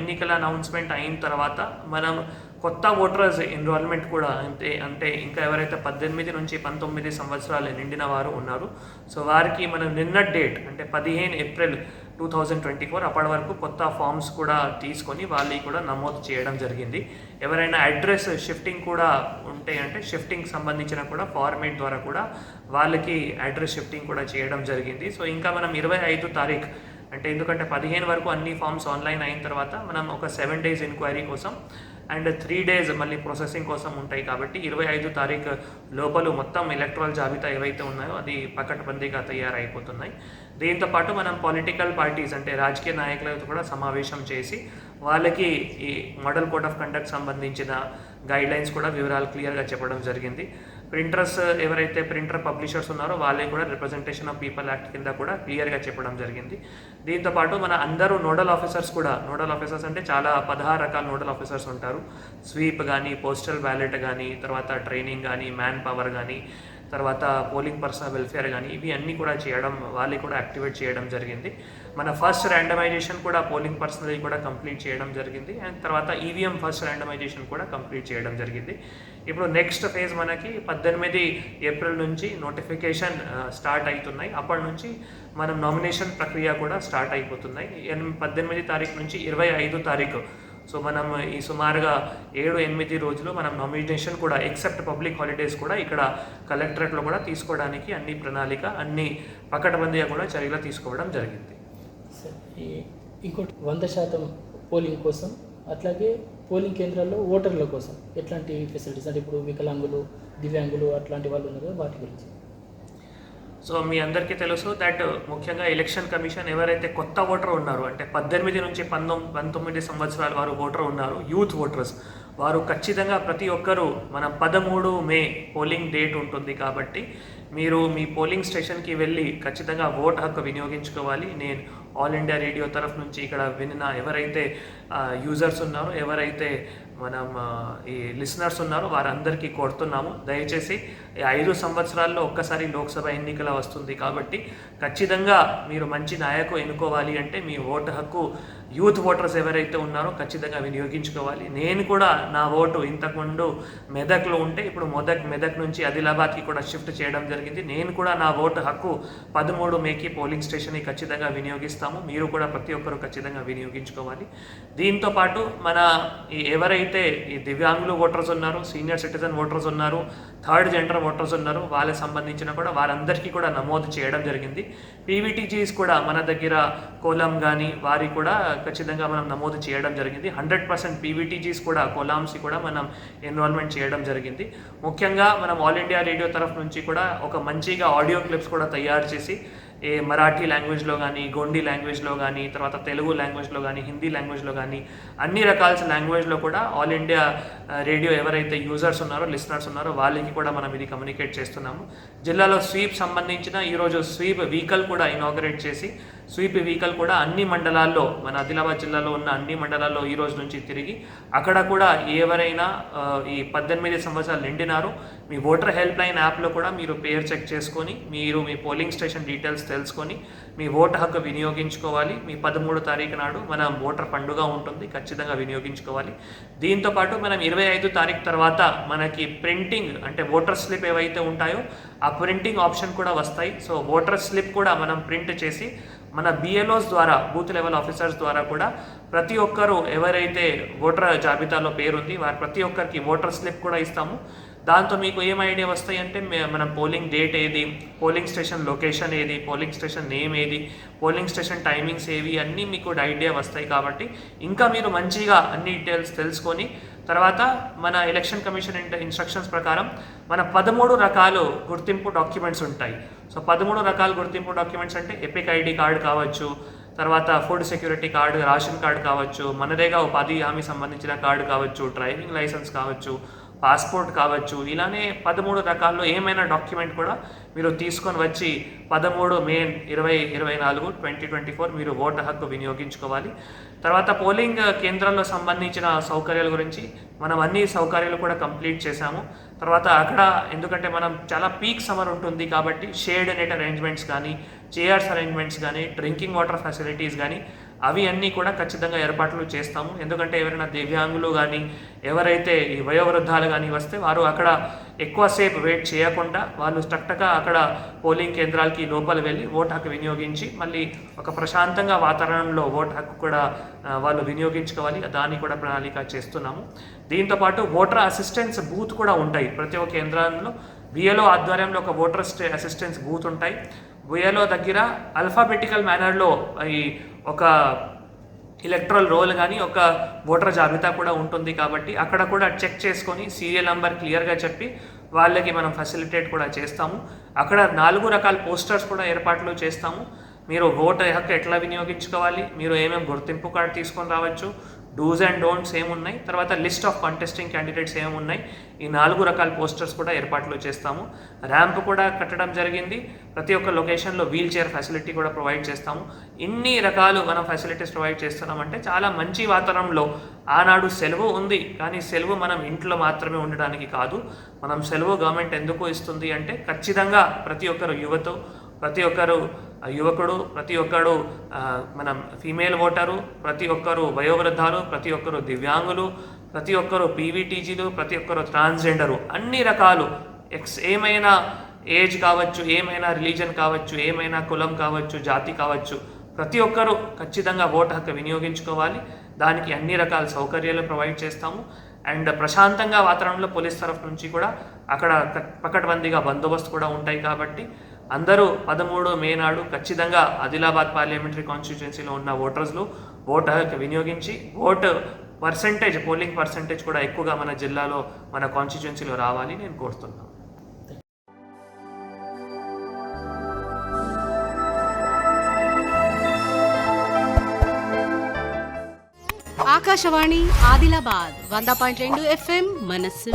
ఎన్నికల అనౌన్స్మెంట్ అయిన తర్వాత మనం కొత్త ఓటర్స్ ఎన్రోల్మెంట్ కూడా అంటే అంటే ఇంకా ఎవరైతే పద్దెనిమిది నుంచి పంతొమ్మిది సంవత్సరాలు నిండిన వారు ఉన్నారు. సో వారికి మనం నిన్న డేట్ అంటే పదిహేను April two thousand twenty four అప్పటి వరకు కొత్త ఫామ్స్ కూడా తీసుకొని వాళ్ళకి కూడా నమోదు చేయడం జరిగింది. ఎవరైనా అడ్రస్ షిఫ్టింగ్ కూడా ఉంటే అంటే షిఫ్టింగ్ సంబంధించిన కూడా ఫార్మేట్ ద్వారా కూడా వాళ్ళకి అడ్రస్ షిఫ్టింగ్ కూడా చేయడం జరిగింది. సో ఇంకా మనం ఇరవై ఐదు తారీఖు అంటే ఎందుకంటే పదిహేను వరకు అన్ని ఫామ్స్ ఆన్లైన్ అయిన తర్వాత మనం ఒక సెవెన్ డేస్ ఎంక్వైరీ కోసం అండ్ త్రీ డేస్ మళ్ళీ ప్రాసెసింగ్ కోసం ఉంటాయి కాబట్టి ఇరవై ఐదు తారీఖు లోపల మొత్తం ఎలక్ట్రల్ జాబితా ఏవైతే ఉన్నాయో అది పకడ్బందీగా తయారైపోతున్నాయి. దీంతో పాటు మనం పొలిటికల్ పార్టీస్ అంటే రాజకీయ నాయకులతో కూడా సమావేశం చేసి వాళ్ళకి ఈ మోడల్ కోడ్ ఆఫ్ కండక్ట్ సంబంధించిన గైడ్లైన్స్ కూడా వివరాలు క్లియర్గా చెప్పడం జరిగింది. ప్రింటర్స్ ఎవరైతే ప్రింటర్ పబ్లిషర్స్ ఉన్నారో వాళ్ళకి కూడా రిప్రజెంటేషన్ ఆఫ్ పీపుల్ యాక్ట్ కింద కూడా క్లియర్గా చెప్పడం జరిగింది. దీంతో పాటు మన అందరూ నోడల్ ఆఫీసర్స్ కూడా నోడల్ ఆఫీసర్స్ అంటే చాలా పదహారు రకాల నోడల్ ఆఫీసర్స్ ఉంటారు. స్వీప్ కానీ పోస్టల్ బ్యాలెట్ కానీ తర్వాత ట్రైనింగ్ కానీ మ్యాన్ పవర్ కానీ తర్వాత పోలింగ్ పర్సనల్ వెల్ఫేర్ కానీ ఇవి అన్నీ కూడా చేయడం వాళ్ళు కూడా యాక్టివేట్ చేయడం జరిగింది. మన ఫస్ట్ ర్యాండమైజేషన్ కూడా పోలింగ్ పర్సనల్ కూడా కంప్లీట్ చేయడం జరిగింది. అండ్ తర్వాత ఈవీఎం ఫస్ట్ ర్యాండమైజేషన్ కూడా కంప్లీట్ చేయడం జరిగింది. ఇప్పుడు నెక్స్ట్ ఫేజ్ మనకి పద్దెనిమిది ఏప్రిల్ నుంచి నోటిఫికేషన్ స్టార్ట్ అవుతున్నాయి అప్పటి నుంచి మనం నామినేషన్ ప్రక్రియ కూడా స్టార్ట్ అయిపోతున్నాయి. ఎన్- పద్దెనిమిది తారీఖు నుంచి ఇరవై ఐదు తారీఖు సో మనం ఈ సుమారుగా ఏడు ఎనిమిది రోజులు మనం నామినేషన్ కూడా ఎక్సెప్ట్ పబ్లిక్ హాలిడేస్ కూడా ఇక్కడ కలెక్టరేట్లో కూడా తీసుకోవడానికి అన్ని ప్రణాళిక అన్ని పకడ్బందీగా కూడా చర్యలు తీసుకోవడం జరిగింది. ఇంకోటి వంద శాతం పోలింగ్ కోసం అట్లాగే పోలింగ్ కేంద్రాల్లో ఓటర్ల కోసం ఎట్లాంటి ఫెసిలిటీస్ అంటే ఇప్పుడు వికలాంగులు దివ్యాంగులు అట్లాంటి వాళ్ళు ఉన్నారు వాటి గురించి. సో మీ అందరికీ తెలుసు దట్ ముఖ్యంగా ఎలక్షన్ కమిషన్ ఎవరైతే కొత్త ఓటర్ ఉన్నారు అంటే పద్దెనిమిది నుంచి పంతొమ్మిది పంతొమ్మిది సంవత్సరాల వారు ఓటర్ ఉన్నారు యూత్ ఓటర్స్ వారు ఖచ్చితంగా ప్రతి ఒక్కరూ మన పదమూడు మే పోలింగ్ డేట్ ఉంటుంది కాబట్టి మీరు మీ పోలింగ్ స్టేషన్కి వెళ్ళి ఖచ్చితంగా ఓట్ హక్కు వినియోగించుకోవాలి. నేను ఆల్ ఇండియా రేడియో తరఫు నుంచి ఇక్కడ వినిన ఎవరైతే యూజర్స్ ఉన్నారో ఎవరైతే మనం ఈ లిసనర్స్ ఉన్నారో వారందరికీ కోరుతున్నాము. దయచేసి ఐదు సంవత్సరాల్లో ఒక్కసారి లోక్సభ ఎన్నికల వస్తుంది కాబట్టి ఖచ్చితంగా మీరు మంచి నాయకు ఎన్నుకోవాలి అంటే మీ ఓటు హక్కు యూత్ ఓటర్స్ ఎవరైతే ఉన్నారో ఖచ్చితంగా వినియోగించుకోవాలి. నేను కూడా నా ఓటు ఇంతకుముందు మెదక్లో ఉంటే ఇప్పుడు మొదక్ మెదక్ నుంచి ఆదిలాబాద్కి కూడా షిఫ్ట్ చేయడం జరిగింది. నేను కూడా నా ఓటు హక్కు పదమూడు మేకి పోలింగ్ స్టేషన్ని ఖచ్చితంగా వినియోగిస్తాము. మీరు కూడా ప్రతి ఒక్కరు ఖచ్చితంగా వినియోగించుకోవాలి. దీంతో పాటు మన ఎవరైతే ఈ దివ్యాంగులు ఓటర్స్ ఉన్నారో సీనియర్ సిటిజన్ ఓటర్స్ ఉన్నారు థర్డ్ జెండర్ ఓటర్స్ ఉన్నారు. వాళ్ళకి సంబంధించిన కూడా వారందరికీ కూడా నమోదు చేయడం జరిగింది. పీవీటీజీస్ కూడా మన దగ్గర కోలాం కానీ వారి కూడా ఖచ్చితంగా మనం నమోదు చేయడం జరిగింది. హండ్రెడ్ పర్సెంట్ పీవీటీజీస్ కూడా కోలామ్స్కి కూడా మనం ఎన్రోల్మెంట్ చేయడం జరిగింది. ముఖ్యంగా మనం ఆల్ ఇండియా రేడియో తరఫు నుంచి కూడా ఒక మంచిగా ఆడియో క్లిప్స్ కూడా తయారు చేసి ఏ మరాఠీ లాంగ్వేజ్లో కానీ గొండి లాంగ్వేజ్లో కానీ తర్వాత తెలుగు లాంగ్వేజ్లో కానీ హిందీ లాంగ్వేజ్లో కానీ అన్ని రకాల లాంగ్వేజ్లో కూడా ఆల్ ఇండియా రేడియో ఎవరైతే యూజర్స్ ఉన్నారో లిసనర్స్ ఉన్నారో వాళ్ళకి కూడా మనం ఇది కమ్యూనికేట్ చేస్తున్నాము. జిల్లాలో స్వీప్ సంబంధించిన ఈరోజు స్వీప్ వెహికల్ కూడా ఇనాగరేట్ చేసి స్వీప్ వెహికల్ కూడా అన్ని మండలాల్లో మన ఆదిలాబాద్ జిల్లాలో ఉన్న అన్ని మండలాల్లో ఈ రోజు నుంచి తిరిగి అక్కడ కూడా ఎవరైనా ఈ పద్దెనిమిది సంవత్సరాలు నిండినారో మీ ఓటర్ హెల్ప్ లైన్ యాప్లో కూడా మీరు పేరు చెక్ చేసుకొని మీరు మీ పోలింగ్ స్టేషన్ డీటెయిల్స్ తెలుసుకొని మీ ఓటు హక్కు వినియోగించుకోవాలి. మీ పదమూడు తారీఖు నాడు మన ఓటర్ పండుగ ఉంటుంది ఖచ్చితంగా వినియోగించుకోవాలి. దీంతో పాటు మనం ఇరవై ఐదు తారీఖు తర్వాత మనకి ప్రింటింగ్ అంటే ఓటర్ స్లిప్ ఏవైతే ఉంటాయో ఆ ప్రింటింగ్ ఆప్షన్ కూడా వస్తాయి. సో ఓటర్ స్లిప్ కూడా మనం ప్రింట్ చేసి మన బిఎల్ఓస్ ద్వారా బూత్ లెవెల్ ఆఫీసర్స్ ద్వారా కూడా ప్రతి ఒక్కరూ ఎవరైతే ఓటర్ జాబితాలో పేరుంది వారి ప్రతి ఒక్కరికి ఓటర్ స్లిప్ కూడా ఇస్తాము. దాంతో మీకు ఏం ఐడియా వస్తాయి అంటే మే- మన పోలింగ్ డేట్ ఏది? పోలింగ్ స్టేషన్ లొకేషన్ ఏది? పోలింగ్ స్టేషన్ నేమ్ ఏది? పోలింగ్ స్టేషన్ టైమింగ్స్ ఏవి? అన్నీ మీకు ఐడియా వస్తాయి కాబట్టి ఇంకా మీరు మంచిగా అన్ని డీటెయిల్స్ తెలుసుకొని తర్వాత మన ఎలక్షన్ కమిషన్ ఇన్స్ట్రక్షన్స్ ప్రకారం మన పదమూడు రకాలు గుర్తింపు డాక్యుమెంట్స్ ఉంటాయి. సో పదమూడు రకాల గుర్తింపు డాక్యుమెంట్స్ అంటే ఎపిక్ ఐడి కార్డు కావచ్చు తర్వాత food security card ration card కావచ్చు మనరేగా ఉపాధి హామీ సంబంధించిన కార్డు కావచ్చు డ్రైవింగ్ లైసెన్స్ కావచ్చు పాస్పోర్ట్ కావచ్చు ఇలానే పదమూడు రకాల్లో ఏమైనా డాక్యుమెంట్ కూడా మీరు తీసుకొని వచ్చి పదమూడు మే ఇరవై ఇరవై నాలుగు ట్వంటీ ట్వంటీ ఫోర్ మీరు ఓటు హక్కు వినియోగించుకోవాలి. తర్వాత పోలింగ్ కేంద్రాల్లో సంబంధించిన సౌకర్యాల గురించి మనం అన్ని సౌకర్యాలు కూడా కంప్లీట్ చేశాము. తర్వాత అక్కడ ఎందుకంటే మనం చాలా పీక్ సమ్మర్ ఉంటుంది కాబట్టి షేడ్ నెట్ అరేంజ్మెంట్స్ కానీ చైర్స్ అరేంజ్మెంట్స్ కానీ డ్రింకింగ్ వాటర్ ఫెసిలిటీస్ కానీ అవి అన్నీ కూడా ఖచ్చితంగా ఏర్పాట్లు చేస్తాము. ఎందుకంటే ఎవరైనా దివ్యాంగులు కానీ ఎవరైతే ఈ వయోవృద్ధాలు కానీ వస్తే వారు అక్కడ ఎక్కువసేపు వెయిట్ చేయకుండా వాళ్ళు స్ట్రక్ట్గా అక్కడ పోలింగ్ కేంద్రాలకి లోపల వెళ్ళి ఓటు హక్కు వినియోగించి మళ్ళీ ఒక ప్రశాంతంగా వాతావరణంలో ఓటు హక్కు కూడా వాళ్ళు వినియోగించుకోవాలి. దాన్ని కూడా ప్రణాళిక చేస్తున్నాము. దీంతోపాటు ఓటర్ అసిస్టెన్స్ బూత్ కూడా ఉంటాయి. ప్రతి ఒక్క కేంద్రంలో బిఎల్ఓ ఆధ్వర్యంలో ఒక ఓటర్ అసిస్టెన్స్ బూత్ ఉంటాయి. బిఏలో దగ్గర అల్ఫాబెటికల్ మేనర్లో ఈ ఒక ఎలక్ట్రల్ రోల్ కానీ ఒక ఓటర్ జాబితా కూడా ఉంటుంది కాబట్టి అక్కడ కూడా చెక్ చేసుకొని సీరియల్ నెంబర్ క్లియర్గా చెప్పి వాళ్ళకి మనం ఫెసిలిటేట్ కూడా చేస్తాము. అక్కడ నాలుగు రకాల పోస్టర్స్ కూడా ఏర్పాట్లు చేస్తాము. మీరు ఓటర్ హక్కు ఎట్లా వినియోగించుకోవాలి మీరు ఏమేమి గుర్తింపు కార్డు తీసుకొని రావచ్చు డూస్ అండ్ డోంట్స్ ఏమున్నాయి తర్వాత లిస్ట్ ఆఫ్ కంటెస్టింగ్ క్యాండిడేట్స్ ఏమున్నాయి ఈ నాలుగు రకాల పోస్టర్స్ కూడా ఏర్పాట్లు చేస్తాము. ర్యాంప్ కూడా కట్టడం జరిగింది. ప్రతి ఒక్క లొకేషన్లో వీల్ చైర్ ఫెసిలిటీ కూడా ప్రొవైడ్ చేస్తాము. ఇన్ని రకాలు మనం ఫెసిలిటీస్ ప్రొవైడ్ చేస్తున్నామంటే చాలా మంచి వాతావరణంలో ఆనాడు సెలవు ఉంది. కానీ సెలవు మనం ఇంట్లో మాత్రమే ఉండడానికి కాదు. మనం సెలవు గవర్నమెంట్ ఎందుకు ఇస్తుంది అంటే ఖచ్చితంగా ప్రతి ఒక్కరు యువత ప్రతి ఒక్కరు యువకుడు ప్రతి ఒక్కడు మన మనం ఫీమేల్ ఓటరు ప్రతి ఒక్కరు వయోవృద్ధాలు ప్రతి ఒక్కరు దివ్యాంగులు ప్రతి ఒక్కరు పీవీటీజీలు ప్రతి ఒక్కరు ట్రాన్స్జెండరు అన్ని రకాలు. ఎక్స్ ఏమైనా ఏజ్ కావచ్చు ఏమైనా రిలీజన్ కావచ్చు ఏమైనా కులం కావచ్చు జాతి కావచ్చు ప్రతి ఒక్కరూ ఖచ్చితంగా ఓటు హక్కు వినియోగించుకోవాలి. దానికి అన్ని రకాల సౌకర్యాలు ప్రొవైడ్ చేస్తాము. అండ్ ప్రశాంతంగా వాతావరణంలో పోలీస్ తరఫు నుంచి కూడా అక్కడ పకడ్బందీగా బందోబస్తు కూడా ఉంటాయి కాబట్టి అందరూ పదమూడు మే నాడు ఖచ్చితంగా ఆదిలాబాద్ పార్లమెంటరీ కాన్స్టిట్యున్సీలో ఉన్న ఓటర్స్లు ఓటు హక్కు వినియోగించి ఓటు పర్సంటేజ్ పోలింగ్ పర్సంటేజ్ కూడా ఎక్కువగా మన జిల్లాలో మన కాన్స్టిట్యున్సీలో రావాలి నేను కోరుతున్నాను. ఆకాశవాణి ఆదిలాబాద్ వంద పాయింట్ రెండు ఎఫ్ఎం మనస్సు